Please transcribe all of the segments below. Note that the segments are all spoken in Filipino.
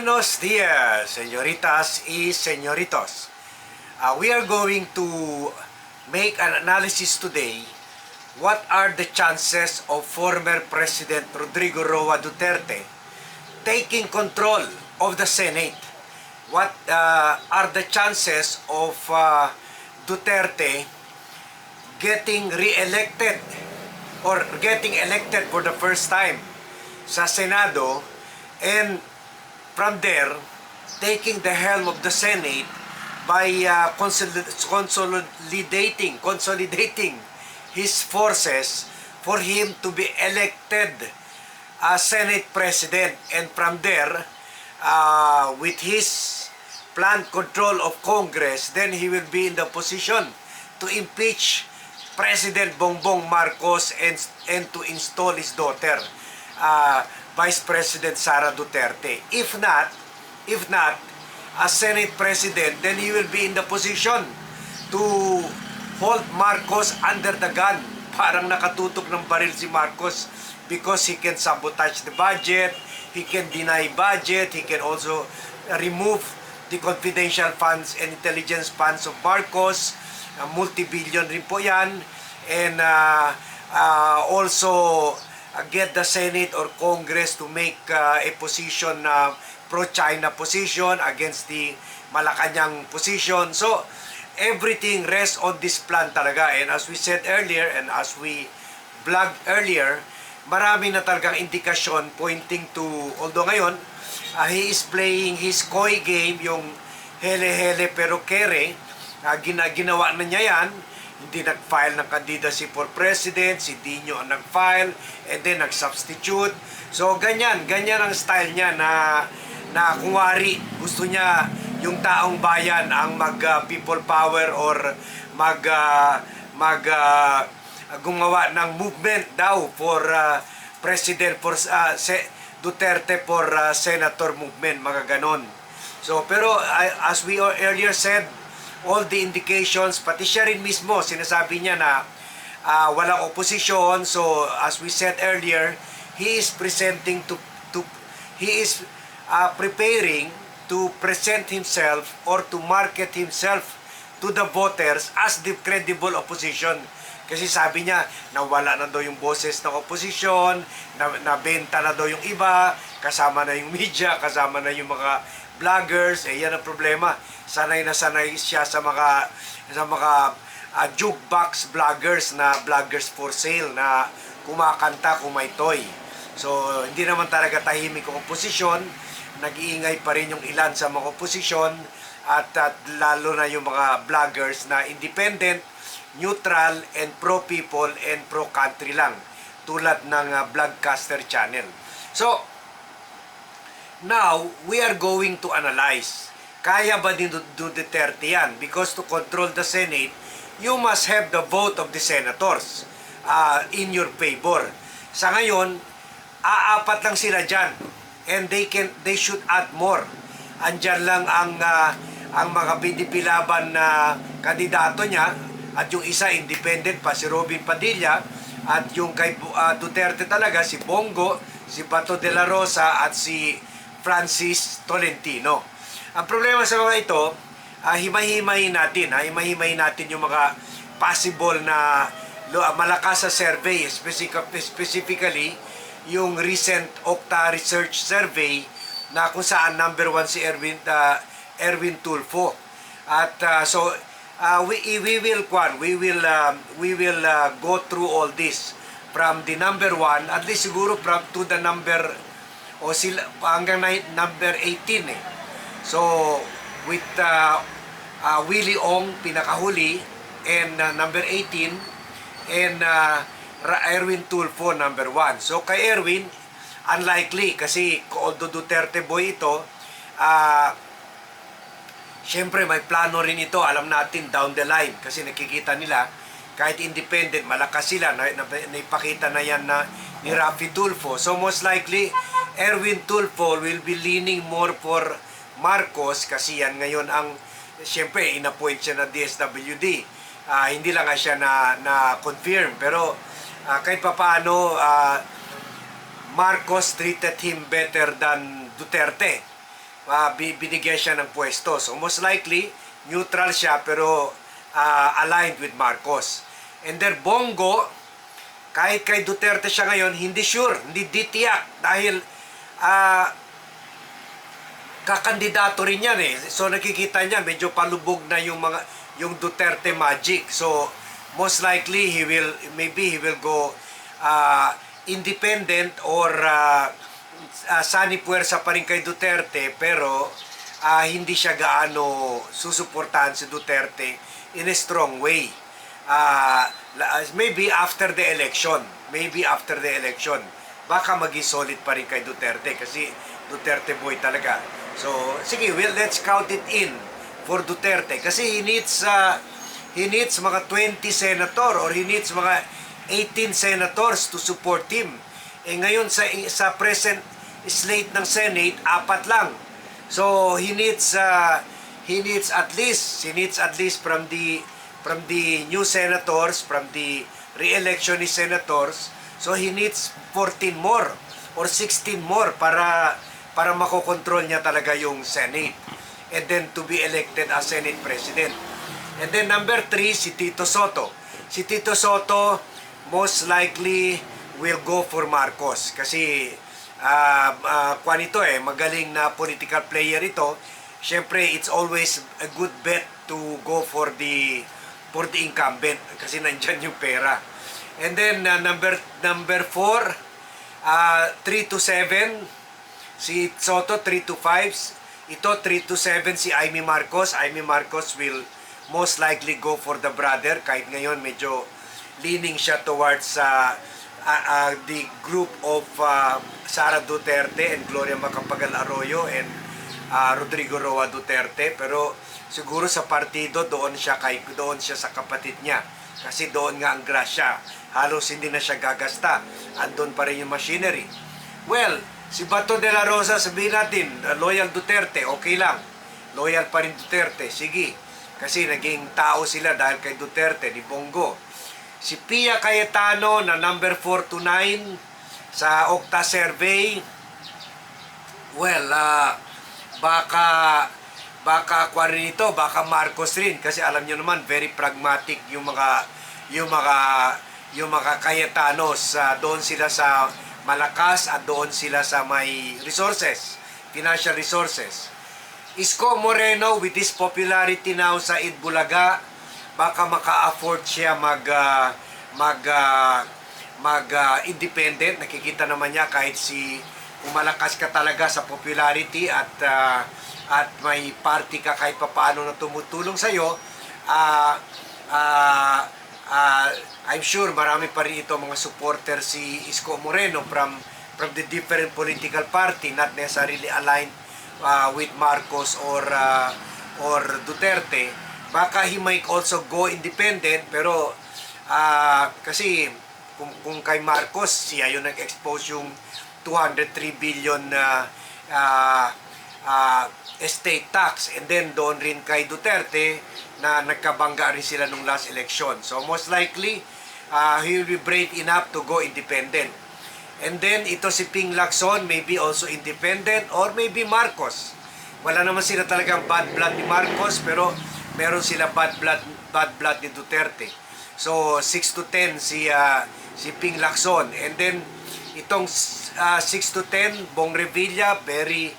Buenos dias, señoritas y señoritos. Uh, we are going to make an analysis today. What are the chances of former President Rodrigo Roa Duterte taking control of the Senate? What uh, are the chances of uh, Duterte getting re-elected or getting elected for the first time sa Senado and from there taking the helm of the Senate by uh, consolid- consolidating consolidating his forces for him to be elected as Senate President. And from there uh, with his planned control of Congress then he will be in the position to impeach President Bongbong Marcos and, and to install his daughter uh, Vice President Sara Duterte. If not if not as Senate President then he will be in the position to hold Marcos under the gun. Parang nakatutok ng baril si Marcos because he can sabotage the budget he can deny budget he can also remove the confidential funds and intelligence funds of Marcos. Uh, multi-billion rin po yan. And uh, uh, also uh, get the Senate or Congress to make uh, a position uh, pro-China position against the Malacanang position. So, everything rests on this plan talaga. And as we said earlier and as we vlog earlier, marami na talagang indikasyon pointing to, although ngayon, uh, he is playing his koi game, yung hele-hele pero kere, uh, gina, ginawa na niya yan, hindi nag-file ng candidacy for president, si Dino ang nag-file, and then nag-substitute. So, ganyan, ganyan ang style niya na na kung wari gusto niya yung taong bayan ang mag uh, people power or mag uh, mag uh, gumawa ng movement daw for uh, president for uh, se- Duterte for uh, senator movement mga ganon. So pero uh, as we earlier said all the indications pati siya rin mismo sinasabi niya na uh, walang opposition so as we said earlier he is presenting to to he is uh, preparing to present himself or to market himself to the voters as the credible opposition. Kasi sabi niya, nawala na daw yung boses ng opposition, na, nabenta na daw yung iba, kasama na yung media, kasama na yung mga vloggers, eh yan ang problema. Sanay na sanay siya sa mga sa mga uh, jukebox vloggers na vloggers for sale na kumakanta kumaytoy. So, hindi naman talaga tahimik ang oposisyon nag-iingay pa rin yung ilan sa mga oposisyon at, at lalo na yung mga vloggers na independent, neutral, and pro-people and pro-country lang tulad ng uh, Vlogcaster channel. So, now, we are going to analyze. Kaya ba ni Du- Du- Duterte yan? Because to control the Senate, you must have the vote of the senators uh, in your favor. Sa ngayon, aapat lang sila dyan and they can they should add more. Andiyan lang ang ah, ang mga binipilaban na kandidato niya at yung isa independent pa si Robin Padilla at yung kay ah, Duterte talaga si Bongo, si Bato de la Rosa at si Francis Tolentino. Ang problema sa mga ito, uh, himay-himayin natin, ha? himay-himayin natin yung mga possible na lo- malakas sa survey, specific, specifically yung recent Okta Research Survey na kung saan number one si Erwin uh, Erwin Tulfo. At uh, so uh, we we will kwan, we will um, we will uh, go through all this from the number one at least siguro from to the number o sila hanggang na, number 18 eh. So with uh, uh, Willie Ong pinakahuli and uh, number 18 and uh, Erwin Tulfo number 1. So kay Erwin, unlikely kasi although Duterte boy ito, ah Siyempre, may plano rin ito. Alam natin down the line kasi nakikita nila kahit independent, malakas sila. Na, na, naipakita na yan na ni Rafi Tulfo. So most likely, Erwin Tulfo will be leaning more for Marcos kasi yan ngayon ang siyempre inappoint siya na DSWD. Ah, hindi lang nga siya na, na confirm pero ah, kahit papaano ah, Marcos treated him better than Duterte. bi- binigyan siya ng pwesto. So most likely, neutral siya pero ah, aligned with Marcos. And then Bongo, kahit kay Duterte siya ngayon, hindi sure, hindi ditiyak dahil ah, kakandidato rin yan eh. So nakikita niya medyo palubog na yung mga yung Duterte magic. So most likely he will maybe he will go uh, independent or uh, uh, sani puwersa pa rin kay Duterte pero uh, hindi siya gaano susuportahan si Duterte in a strong way. Uh, maybe after the election. Maybe after the election. Baka maging solid pa rin kay Duterte kasi Duterte boy talaga. So, sige, well, let's count it in for Duterte kasi he needs uh, he needs mga 20 senator or he needs mga 18 senators to support him. Eh ngayon sa sa present slate ng Senate, apat lang. So he needs uh, he needs at least he needs at least from the from the new senators, from the re-electionist senators, so he needs 14 more or 16 more para para makokontrol niya talaga yung Senate and then to be elected as Senate President. And then number three, si Tito Soto. Si Tito Soto most likely will go for Marcos kasi uh, uh, kwan ito eh, magaling na political player ito. Siyempre, it's always a good bet to go for the for the incumbent kasi nandyan yung pera. And then uh, number number 4 uh, 3 to 7 si Soto 3 to 5 ito 3 to 7 si Amy Marcos. Amy Marcos will most likely go for the brother. Kahit ngayon medyo leaning siya towards uh, uh, uh, the group of uh, Sara Duterte and Gloria Macapagal Arroyo and uh, Rodrigo Roa Duterte. Pero siguro sa partido doon siya kay doon siya sa kapatid niya. Kasi doon nga ang grasya. Halos hindi na siya gagasta. Andun pa rin yung machinery. Well si Bato de la Rosa sabihin natin uh, loyal Duterte okay lang. Loyal pa rin Duterte sige. Kasi naging tao sila dahil kay Duterte ni Bongo. Si Pia Cayetano na number 4 to 9 sa Okta survey. Well ah, baka baka kwa rin ito, baka Marcos rin. Kasi alam niyo naman very pragmatic yung mga yung mga yung mga Cayetanos Ah, doon sila sa malakas at doon sila sa may resources, financial resources. Isko Moreno with his popularity now sa Itbulaga, baka maka-afford siya mag ah, mag ah, mag ah, independent. Nakikita naman niya kahit si kung malakas ka talaga sa popularity at ah, at may party ka kahit papaano na tumutulong sa iyo, ah ah, ah, I'm sure marami pa rin ito mga supporter si Isko Moreno from from the different political party not necessarily aligned uh, with Marcos or uh, or Duterte. Baka he might also go independent pero ah, kasi kung, kung kay Marcos siya yung nag-expose yung 203 billion na ah, ah, estate tax and then doon rin kay Duterte na nagkabangga rin sila nung last election so most likely ah, he will be brave enough to go independent And then ito si Ping Lacson, maybe also independent or maybe Marcos. Wala naman sila talagang bad blood ni Marcos pero meron sila bad blood bad blood ni Duterte. So 6 to 10 si ah, si Ping Lacson. And then itong ah, 6 to 10 Bong Revilla, very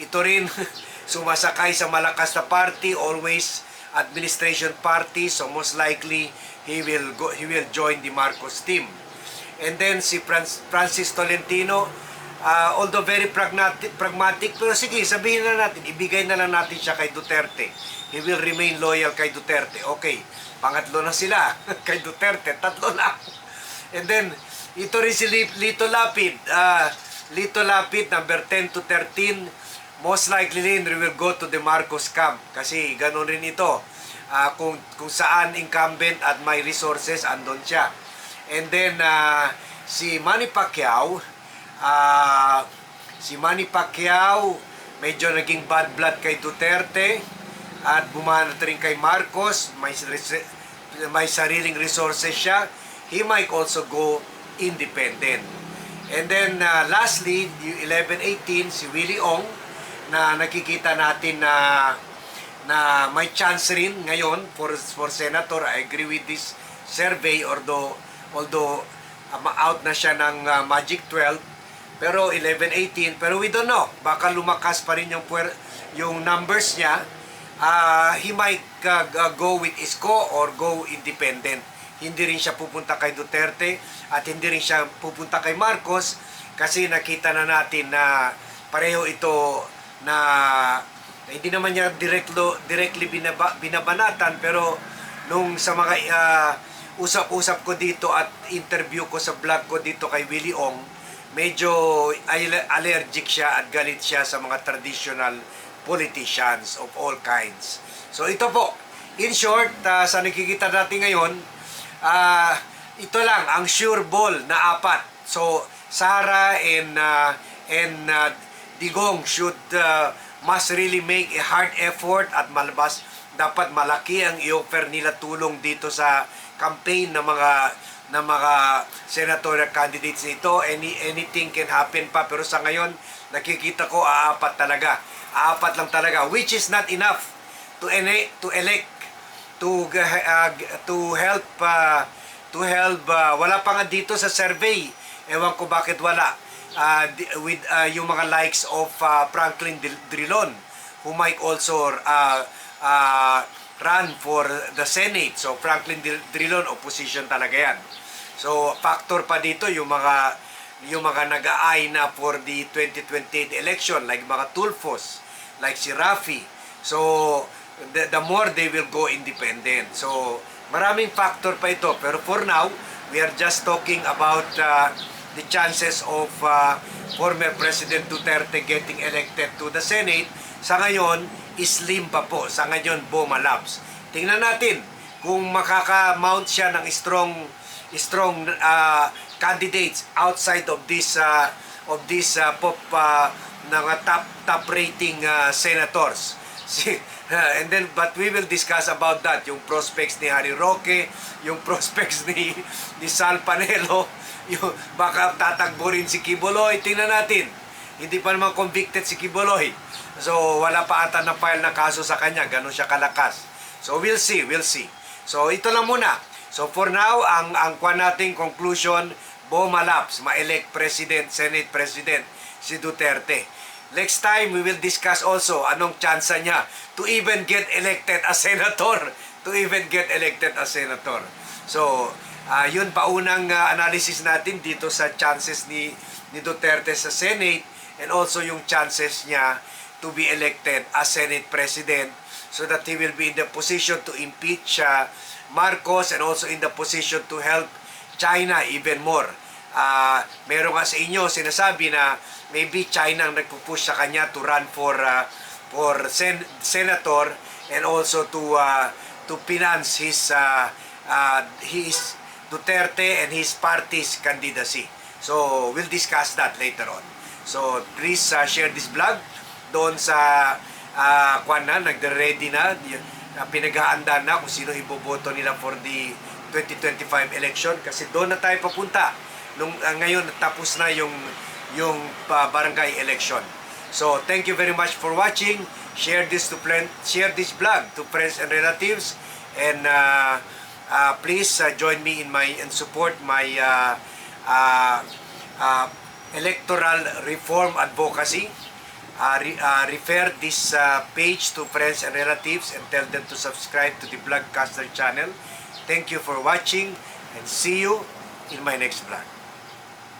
ito rin sumasakay sa malakas na party, always administration party, so most likely he will go he will join the Marcos team. And then si Francis, Tolentino, ah, although very pragmatic, pragmatic, pero sige, sabihin na natin, ibigay na lang natin siya kay Duterte. He will remain loyal kay Duterte. Okay, pangatlo na sila kay Duterte, tatlo na. And then, ito rin si Li- Lito Lapid. ah, Lito Lapid, number 10 to 13, most likely rin will go to the Marcos camp. Kasi ganun rin ito. Ah, kung, kung saan incumbent at may resources, andon siya. And then uh, si Manny Pacquiao, ah, si Manny Pacquiao medyo naging bad blood kay Duterte at bumanat rin kay Marcos, may may sariling resources siya. He might also go independent. And then uh, lastly, yung 11-18 si Willie Ong na nakikita natin na na may chance rin ngayon for for senator. I agree with this survey although although um, out na siya ng uh, Magic 12 pero 11-18 pero we don't know. Baka lumakas pa rin yung puwer, yung numbers niya. Ah, he might uh, g- go with Isko or go independent. Hindi rin siya pupunta kay Duterte at hindi rin siya pupunta kay Marcos kasi nakita na natin na pareho ito na hindi naman niya directly, directly binaba, binabanatan pero nung sa mga ah, usap-usap ko dito at interview ko sa vlog ko dito kay Willie Ong medyo al- allergic siya at galit siya sa mga traditional politicians of all kinds. So ito po, in short, ah, sa nakikita natin ngayon, ah, ito lang, ang sure ball na apat. So, Sara and, ah, and ah, Digong should ah, must really make a hard effort at malabas. Dapat malaki ang i-offer nila tulong dito sa campaign ng mga ng mga senatorial candidates nito. Any, anything can happen pa. Pero sa ngayon, nakikita ko aapat talaga. Aapat lang talaga. Which is not enough to, ele- to elect to uh, to help uh, to help uh, wala pa nga dito sa survey ewan ko bakit wala uh, with uh, yung mga likes of uh, Franklin Drilon who might also uh, uh, run for the Senate so Franklin Drilon opposition talaga yan so factor pa dito yung mga yung mga nag-aay na for the 2028 election like mga Tulfos like si Rafi so the, the more they will go independent. So, maraming factor pa ito. Pero for now, we are just talking about uh, the chances of uh, former President Duterte getting elected to the Senate. Sa ngayon, slim pa po. Sa ngayon, Boma Labs. Tingnan natin kung makaka-mount siya ng strong strong uh, candidates outside of this uh, of this uh, pop uh, mga top top rating uh, senators. Si, uh, and then but we will discuss about that yung prospects ni Harry Roque, yung prospects ni ni Sal Panelo, yung baka tatakbo rin si Kiboloy. Tingnan natin. Hindi pa naman convicted si Kiboloy. So wala pa ata na file na kaso sa kanya, ganun siya kalakas. So we'll see, we'll see. So ito lang muna. So for now, ang ang kwan nating conclusion, Boma Labs, ma-elect President, Senate President si Duterte. Next time, we will discuss also anong tsansa niya to even get elected as senator. To even get elected as senator. So, ah, yun pa unang ah, analysis natin dito sa chances ni, ni Duterte sa Senate and also yung chances niya to be elected as Senate President so that he will be in the position to impeach ah, Marcos and also in the position to help China even more. Ah, meron nga sa inyo sinasabi na maybe China ang nagpupush sa kanya to run for ah, for sen- senator and also to ah, to finance his ah, ah, his Duterte and his party's candidacy. So we'll discuss that later on. So please ah, share this vlog doon sa uh, kwan na, nagde-ready na, uh, pinag-aandaan na kung sino iboboto nila for the 2025 election kasi doon na tayo papunta. Nung uh, ngayon tapos na yung yung uh, barangay election. So thank you very much for watching. Share this to plan, share this vlog to friends and relatives and uh, uh, please uh, join me in my and support my uh, uh, uh, electoral reform advocacy uh, re- uh, refer this uh, page to friends and relatives and tell them to subscribe to the Vlogcaster channel. Thank you for watching and see you in my next vlog.